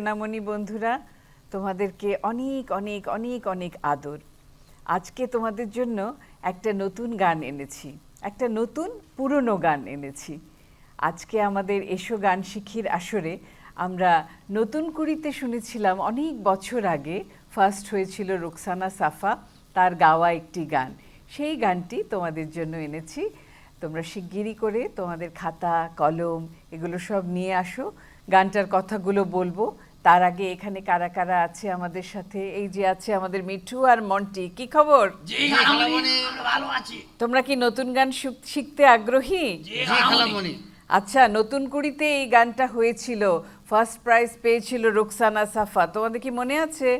সোনামণি বন্ধুরা, তোমাদেরকে অনেক অনেক অনেক অনেক আদর। আজকে তোমাদের জন্য একটা নতুন গান এনেছি, একটা নতুন পুরনো গান এনেছি। আজকে আমাদের এসো গান শিখির আসরে আমরা নতুন কুড়িতে শুনেছিলাম অনেক বছর আগে ফার্স্ট হয়েছিল রোকসানা সাফা, তার গাওয়া একটি গান। সেই গানটি তোমাদের জন্য এনেছি। তোমরা শিগগিরই করে তোমাদের খাতা, কলম, এগুলো সব নিয়ে আসো। গানটার কথাগুলো বলব। তার আগে এখানে কারা কারা আছে আমাদের সাথে? এই যে আছে আমাদের মিঠু আর মন্টি। কি খবর? জি খালামণি আমরা ভালো আছি। তোমরা কি নতুন গান শিখতে আগ্রহী? আচ্ছা নতুন কুড়িতে এই গানটা হয়েছিল। ফার্স্ট প্রাইজ পেয়েছিল রোকসানা সাফা। তোমাদের কি মনে আছে?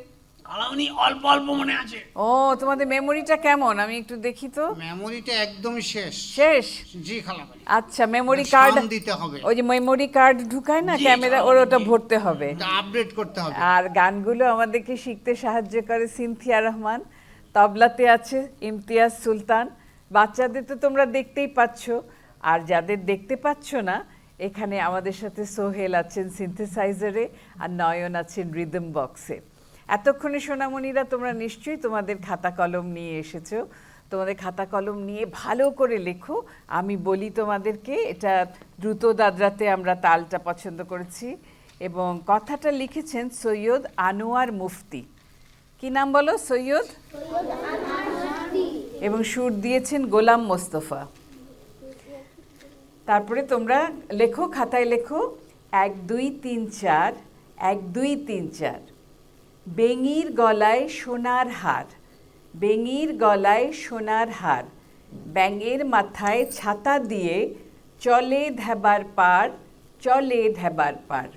খালামণি অল্প অল্প মনে আছে। ও তোমাদের মেমোরিটা কেমন? আমি একটু দেখি তো। মেমোরিটা একদম শেষ। শেষ? জি খালামণি আচ্ছা মেমোরি কার্ড দিতে হবে। ওই যে মেমোরি কার্ড ঢুকায় না ক্যামেরা ওর ওটা ভরতে হবে। আপডেট করতে হবে। আর গানগুলো আমাদেরকে শিখতে সাহায্য করে সিনথিয়া রহমান। তবলাতে আছে ইমতিয়াজ সুলতান। বাচ্চাদের তো তোমরা দেখতেই পাচ্ছ। আর যাদের দেখতে পাচ্ছ না এখানে আমাদের সাথে সোহেল আছেন সিনথেসাইজারে আর নয়ন আছেন রিদম বক্সে এতক্ষণে সোনামণিরা, তোমরা নিশ্চয়ই তোমাদের খাতা কলম নিয়ে এসেছ। তোমাদের খাতা কলম নিয়ে ভালো করে লেখো। আমি বলি তোমাদেরকে, এটা দ্রুত দাদরাতে আমরা তালটা পছন্দ করেছি এবং কথাটা লিখেছেন সৈয়দ আনোয়ার মুফতি। কি নাম বলো সৈয়দ? এবং সুর দিয়েছেন গোলাম মোস্তফা। তারপরে তোমরা লেখো, খাতায় লেখো, এক দুই তিন চার, এক দুই তিন চার। বেঙির গলায় সোনার হার বেঙির গলায় সোনার হার ব্যাঙের মাথায় ছাতা দিয়ে চলে ধ্যাবার পার চলে ধ্যাবার পার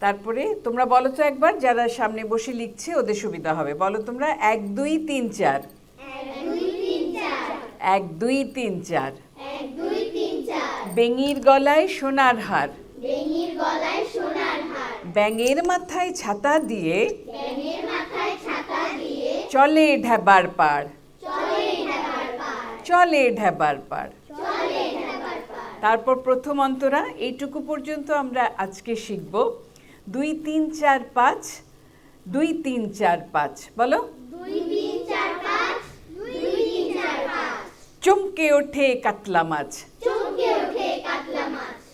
তারপরে তোমরা বলো তো একবার যারা সামনে বসে লিখছে ওদের সুবিধা হবে। বলো তোমরা এক দুই তিন চার। এক দুই তিন চার। বেঙির গলায় সোনার হার। বেঙির গলায় সোনার হার। ব্যাঙের মাথায় ছাতা দিয়ে চলে ঢেবার পার চলে ঢেবার পার তারপর প্রথম অন্তরা এইটুকু পর্যন্ত আমরা আজকে শিখব। দুই তিন চার পাঁচ। দুই তিন চার পাঁচ। বলো। চমকে ওঠে কাতলা মাছ।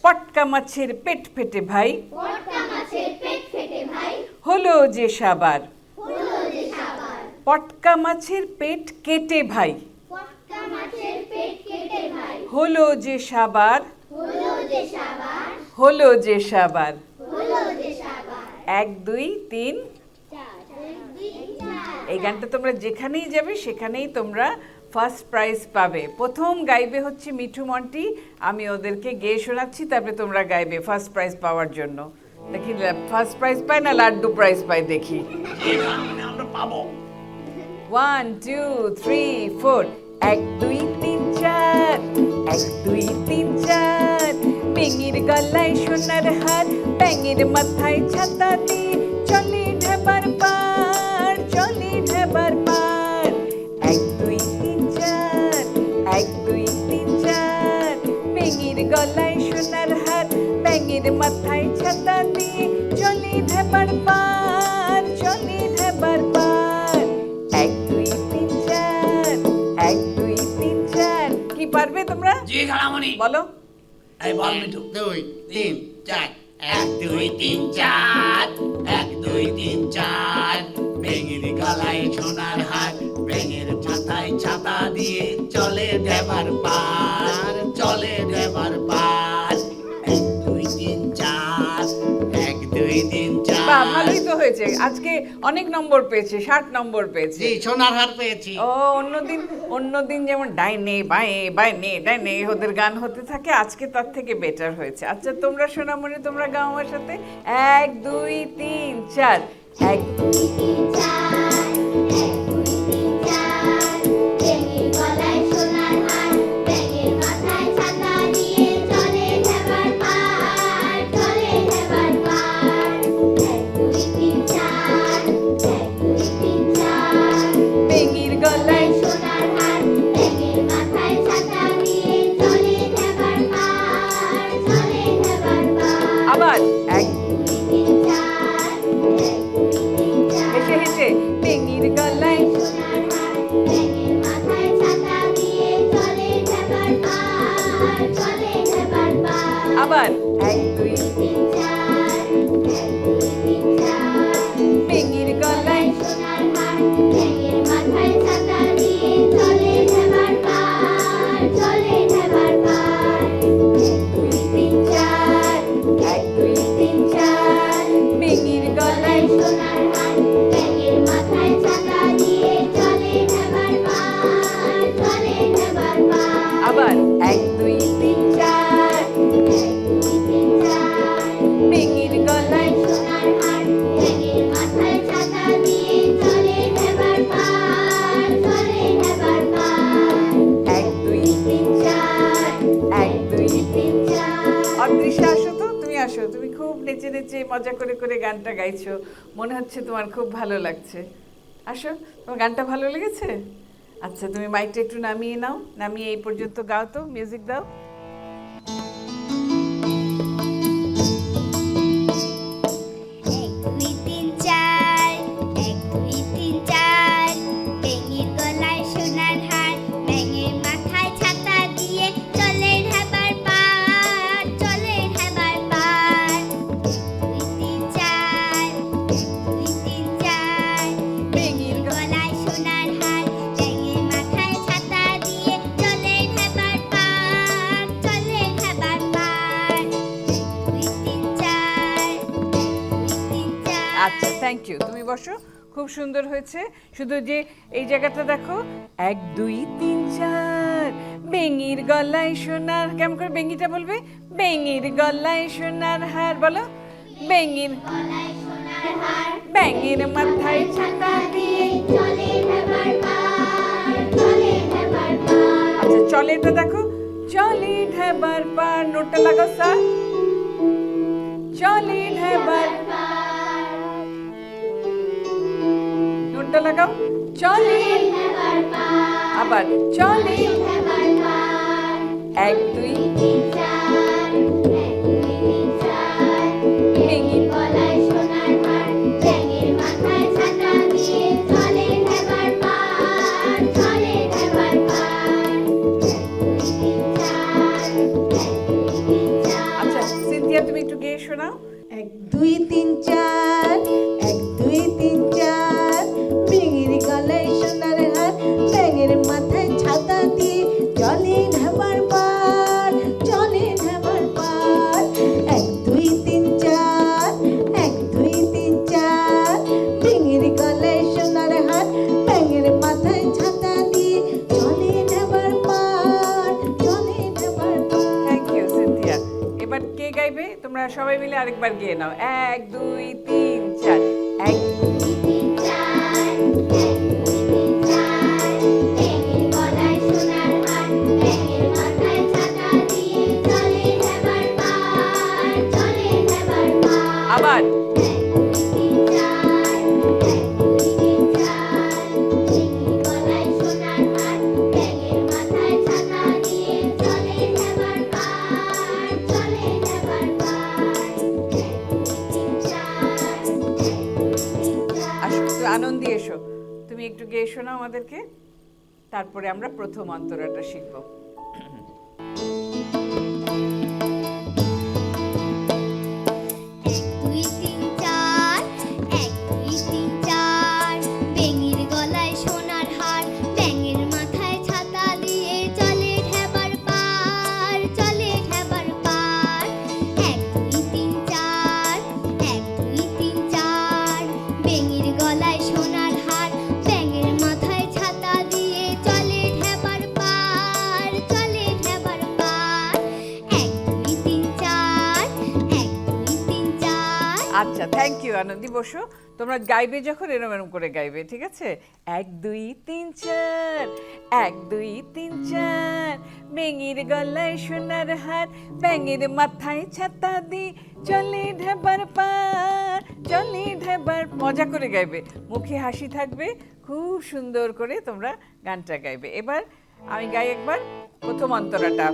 পটকা মাছের পেট ফেটে ভাই। পটকা মাছের পেট ফেটে ভাই হলো যে সাবার। পটকা মাছের পেট কেটে ভাই। হলো যে সাবার। হলো যে সাবার। এক, দুই, তিন। এই গানটা তোমরা যেখানেই যাবে, সেখানেই তোমরা ফার্স্ট প্রাইজ পাবে। প্রথম গাইবে হচ্ছে মিঠু মন্টি। আমি ওদেরকে গেয়ে শোনাচ্ছি, তারপরে তোমরা গাইবে ফার্স্ট প্রাইজ পাওয়ার জন্য। দেখি ফার্স্ট প্রাইজ পায় না, লাড্ডু প্রাইজ পায় দেখি। ওয়ান টু থ্রি ফোর এক, দুই, তিন, চার। এক, দুই, তিন, চার। পেঙির গলায় সোনার হার ব্যাঙের মাথায় ছাতা দিয়ে চলে ঢেবার পার, চলে ঢেবার পার। এক, দুই, তিন, চার। এক, দুই, তিন, চার। পেঙির গলায় মাথায় ছাতা দিয়ে চলে ঢেবার পার চলে ঢেবার পার। এক দুই তিন চার এক দুই তিন চার। কি পারবে তোমরা? জি খালামণি। বলো। এই বল মিঠু। দুই তিন চার। এক দুই তিন চার। এক দুই তিন চার। বেঙের গলায় সোনার হার বেঙের মাথায় ছাতা দিয়ে চলে দেবার পার চলে দেবার পার। বা ভালোই তো হয়েছে। আজকে অনেক নম্বর পেয়েছে ষাট নম্বর পেয়েছে। জি সোনার হার পেয়েছি। ও অন্যদিন অন্যদিন যেমন ডাইনে বাঁয়ে বাইনে ডাইনে ওদের গান হতে থাকে আজকে তার থেকে বেটার হয়েছে। আচ্ছা তোমরা সোনামণি তোমরা গাও আমার সাথে। এক দুই তিন চার। এক দুই তিন চার। 给你 depan. হচ্ছে, তোমার খুব ভালো লাগছে। আসো, তোমার গানটা ভালো লেগেছে? আচ্ছা তুমি মাইকটা একটু নামিয়ে নাও। নামিয়ে এই পর্যন্ত গাও তো মিউজিক দাও। বসো, খুব সুন্দর হয়েছে। শুধু যে এই জায়গাটা দেখো, এক, দুই, তিন, চার। বেঙ্গির গলায় সোনার, কেমন করে বেঙ্গিটা বলবে? বেঙ্গির গলায় সোনার হার, বলো। বেঙ্গির বেঙ্গির মাথায় ছাতা দিয়ে আচ্ছা চলে এটা দেখো। চলে ঢেবার পার, নোটটা লাগাও, স্যার। চলে ঢেবার ঘণ্টা লাগাও। চলে। আবার চলে। এক দুই। তিন চার তারপরে আমরা প্রথম অন্তরাটা শিখব। আনন্দি বসো। তোমরা গাইবে যখন, এরম এরম করে গাইবে, ঠিক আছে? এক, দুই, তিন, চার। এক, দুই, তিন, চার। বেঙির গলায় সোনার হাত ব্যাঙের মাথায় ছাতা দি চলে ঢেবার পার, চলে ঢেবার মজা করে গাইবে। মুখে হাসি থাকবে, খুব সুন্দর করে তোমরা গানটা গাইবে। এবার আমি গাই একবার প্রথম অন্তরাটা।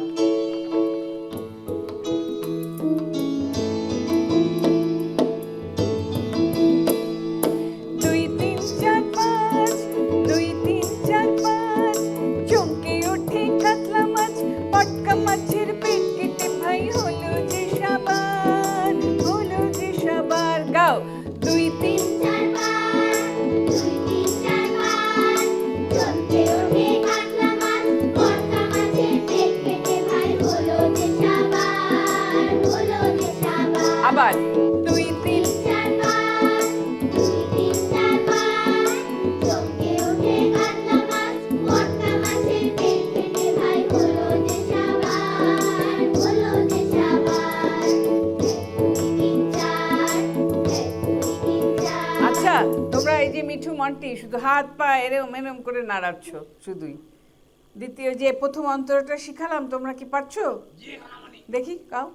আন্টি শুধু হাত পা এরম এরম করে নাড়াচ্ছ শুধুই। দ্বিতীয় যে প্রথম অন্তরটা শিখালাম তোমরা কি পারছ? দেখি কাও।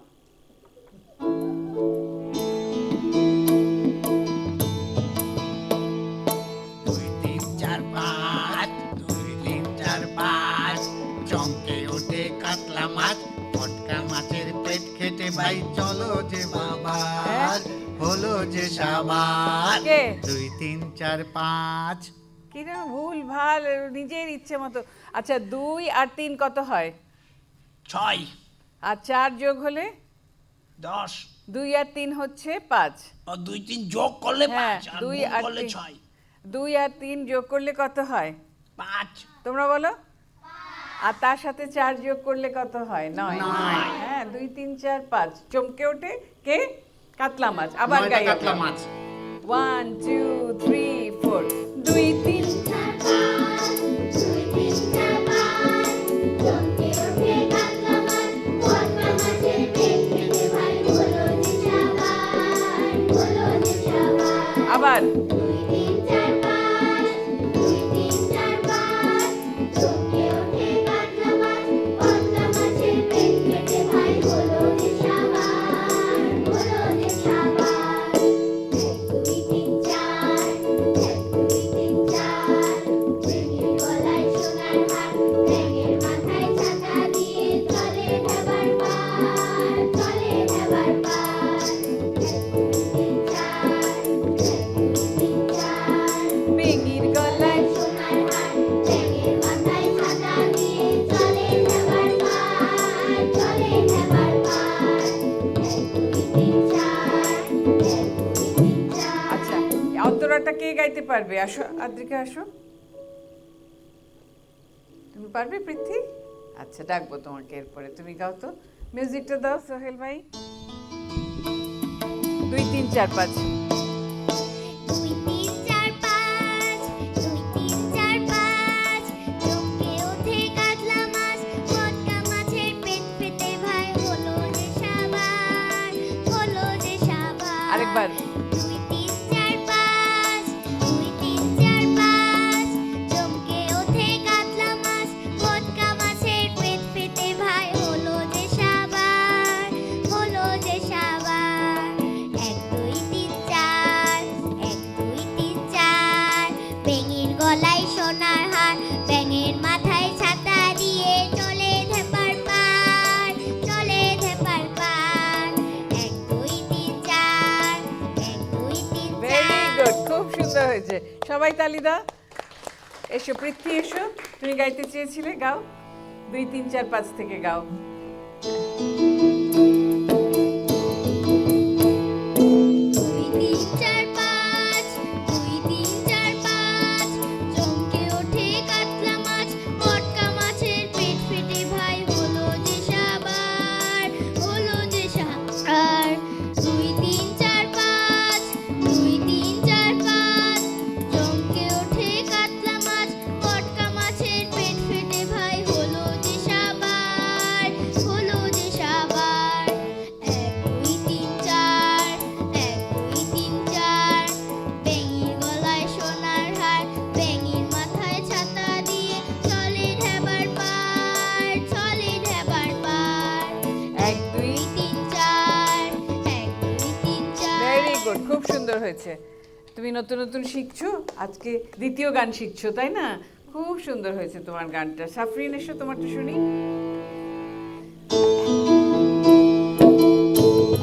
ভাই চলো যে বাবা হলো যে সাবার। কে? দুই তিন চার পাঁচ। কিরম ভুল ভালো নিজের ইচ্ছে মতো। আচ্ছা দুই আর তিন কত হয়? ছয়। আর চার যোগ হলে? দশ। দুই আর তিন হচ্ছে পাঁচ। ও দুই তিন যোগ করলে হ্যাঁ পাঁচ আর দুই গুণ আর করলে তিন। ছয়। দুই আর তিন যোগ করলে কত হয়? পাঁচ। তোমরা বলো। আর তার সাথে চার যোগ করলে কত হয়? নয়। হ্যাঁ দুই তিন চার পাঁচ। চমকে ওঠে কে? কাতলা মাছ আবার গাই কাতলা মাছ। ওয়ান টু থ্রি ফোর দুই তিন চার। পারবে? আসো, আদ্রিকা, আসো। তুমি পারবে পৃথ্বী আচ্ছা ডাকবো তোমাকে এরপরে। তুমি গাও তো। মিউজিকটা দাও, সোহেল ভাই। দুই, তিন, চার, পাঁচ। সুন্দর সবাই তালি দাও। এসো পৃথ্বী এসো। তুমি গাইতে চেয়েছিলে, গাও। দুই, তিন, চার, পাঁচ থেকে গাও। চার নতুন নতুন শিখছো? আজকে দ্বিতীয় গান শিখছো, তাই না? খুব সুন্দর হয়েছে তোমার গানটা। সাফরিন, এসো তোমারটা শুনি।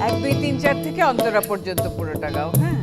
এক, দুই, তিন, চার থেকে অন্তরা পর্যন্ত পুরোটা গাও হ্যাঁ?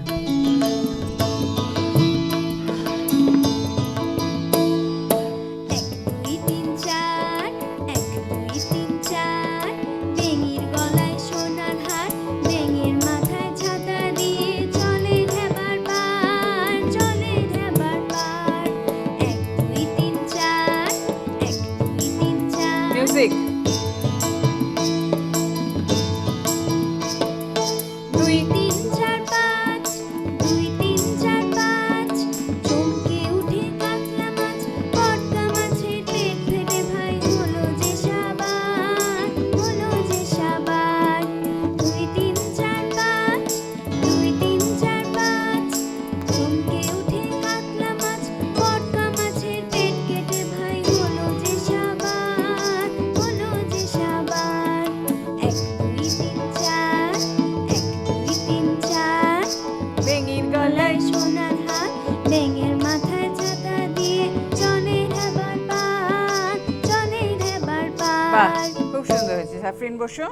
বসো।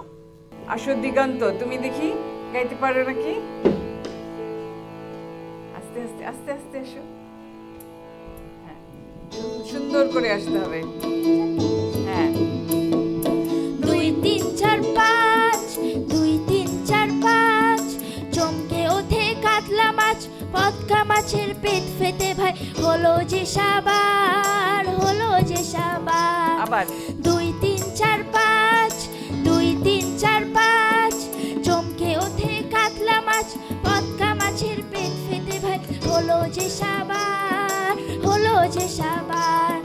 আসো দিগন্ত তুমি দেখি গাইতে পারো নাকি? আস্তে আস্তে আস্তে আস্তে এসো হ্যাঁ সুন্দর করে আসতে হবে। হ্যাঁ। দুই তিন চার পাঁচ। দুই তিন চার পাঁচ। চমকে ওঠে কাতলা মাছ মাছের পেট ফেটে ভাই। হলো যে সাবার হলো যে সাবার। আবার। দুই তিন চার পাঁচ। হলো যে সাবার হলো যে সাবার।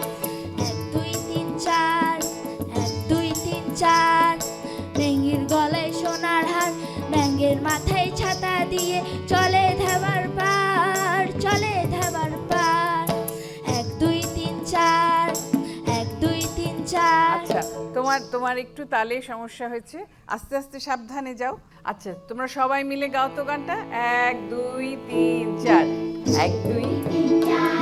তোমার তোমার একটু তালে সমস্যা হয়েছে। আস্তে আস্তে সাবধানে যাও। আচ্ছা তোমরা সবাই মিলে গাও তো গানটা। এক, দুই, তিন, চার। এক, দুই, তিন, চার।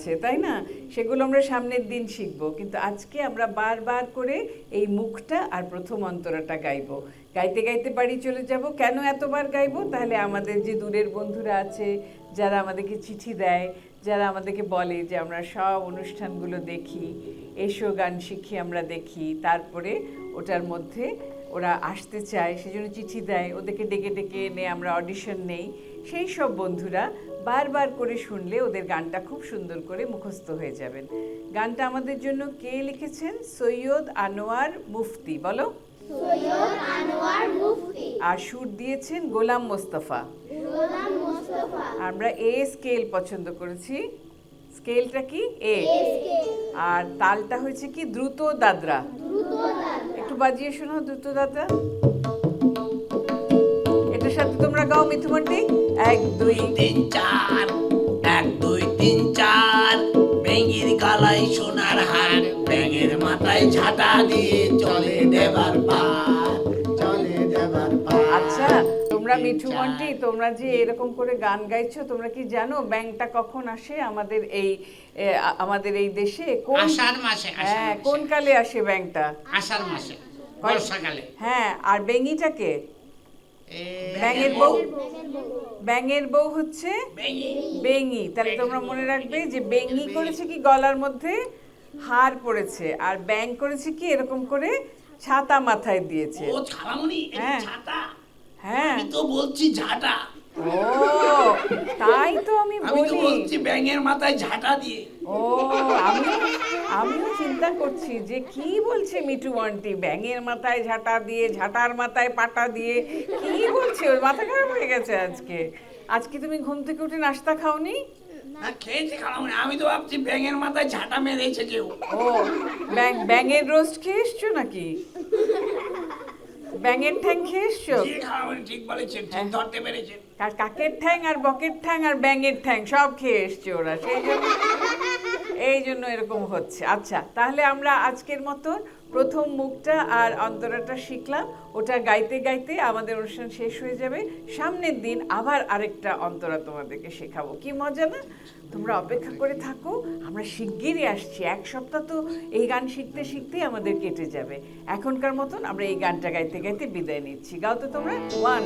আছে, তাই না? সেগুলো আমরা সামনের দিন শিখব। কিন্তু আজকে আমরা বারবার করে এই মুখটা আর প্রথম অন্তরাটা গাইবো। গাইতে গাইতে বাড়ি চলে যাব। কেন এতবার গাইবো? তাহলে আমাদের যে দূরের বন্ধুরা আছে, যারা আমাদেরকে চিঠি দেয়, যারা আমাদেরকে বলে যে আমরা সব অনুষ্ঠানগুলো দেখি, এসো গান শিখি, আমরা দেখি। তারপরে ওটার মধ্যে ওরা আসতে চায়, সেজন্য চিঠি দেয়। ওদেরকে ডেকে ডেকে এনে আমরা অডিশন নেই। সেই সব বন্ধুরা বারবার করে শুনলে ওদের গানটা খুব সুন্দর করে মুখস্থ হয়ে যাবেন। গানটা আমাদের জন্য কে লিখেছেন? সৈয়দ আনোয়ার মুফতি বলো। সৈয়দ আনোয়ার মুফতি। আর সুর দিয়েছেন গোলাম মোস্তফা। গোলাম মোস্তফা। আমরা এ স্কেল পছন্দ করেছি। স্কেলটা কি? এ। আর তালটা হয়েছে কি? দ্রুত দাদরা। একটু বাজিয়ে শোনো দ্রুত দাদরা। এটার সাথে তোমরা গাও মিথুমন্টি এক দুই তিন চার। এক দুই তিন চার। ব্যাঙের গলায় সোনার হার ব্যাঙের মাথায় ঝাঁটা দিয়ে চলে দেবার পার চলে দেবার পার। আচ্ছা তোমরা মিঠু মন্টি তোমরা যে এরকম করে গান গাইছো তোমরা কি জানো ব্যাংকটা কখন আসে আমাদের এই আমাদের এই দেশে? কোন আষাঢ় মাসে হ্যাঁ কোন কালে আসে ব্যাংকটা? আষাঢ় মাসে বর্ষাকালে। হ্যাঁ আর বেঙ্গিটাকে ব্যাঙের বউ? ব্যাঙের বউ হচ্ছে বেঙি। বেঙ্গি তাহলে তোমরা মনে রাখবে যে বেঙ্গি করেছে কি গলার মধ্যে হার পড়েছে আর ব্যাং করেছে কি এরকম করে ছাতা মাথায় দিয়েছে। ও হ্যাঁ। ছাতা? হ্যাঁ। তো বলছি ঝাঁটা। ও তাই তো আমি আমি তো বলি। বলছি ব্যাঙের মাথায় ঝাঁটা দিয়ে। ও আমি আমিও চিন্তা করছি যে কি বলছে মিঠু আন্টি? ব্যাঙের মাথায় ঝাঁটা দিয়ে ঝাঁটার মাথায় পাটা দিয়ে কি বলছে? ওর মাথা খারাপ হয়ে গেছে আজকে। আজকে তুমি ঘুম থেকে উঠে নাস্তা খাওনি? না খেয়েছি খারামনি আমি তো ভাবছি ব্যাঙের মাথায় ঝাঁটা মেরেছে কেউ। ও ব্যাং ব্যাঙের রোস্ট খেয়ে এসছো নাকি? ব্যাঙের ঠ্যাং খেয়ে এসছো জি খারামনি ঠিক বলেছেন ঠিক ধরতে পেরেছেন। কাকের ঠ্যাং আর বকের ঠ্যাং আর ব্যাঙের ঠ্যাং সব খেয়ে এসছে ওরা। সেই জন্য এই জন্য এরকম হচ্ছে। আচ্ছা তাহলে আমরা আজকের মতন প্রথম মুখটা আর অন্তরাটা শিখলাম। ওটা গাইতে গাইতে আমাদের অনুষ্ঠান শেষ হয়ে যাবে। সামনের দিন আবার আরেকটা অন্তরা তোমাদেরকে শেখাবো। কি মজা না? তোমরা অপেক্ষা করে থাকো। আমরা শিগগিরই আসছি। এক সপ্তাহ তো এই গান শিখতে শিখতেই আমাদের কেটে যাবে। এখনকার মতন আমরা এই গানটা গাইতে গাইতে বিদায় নিচ্ছি। গাও তো তোমরা? ওয়ান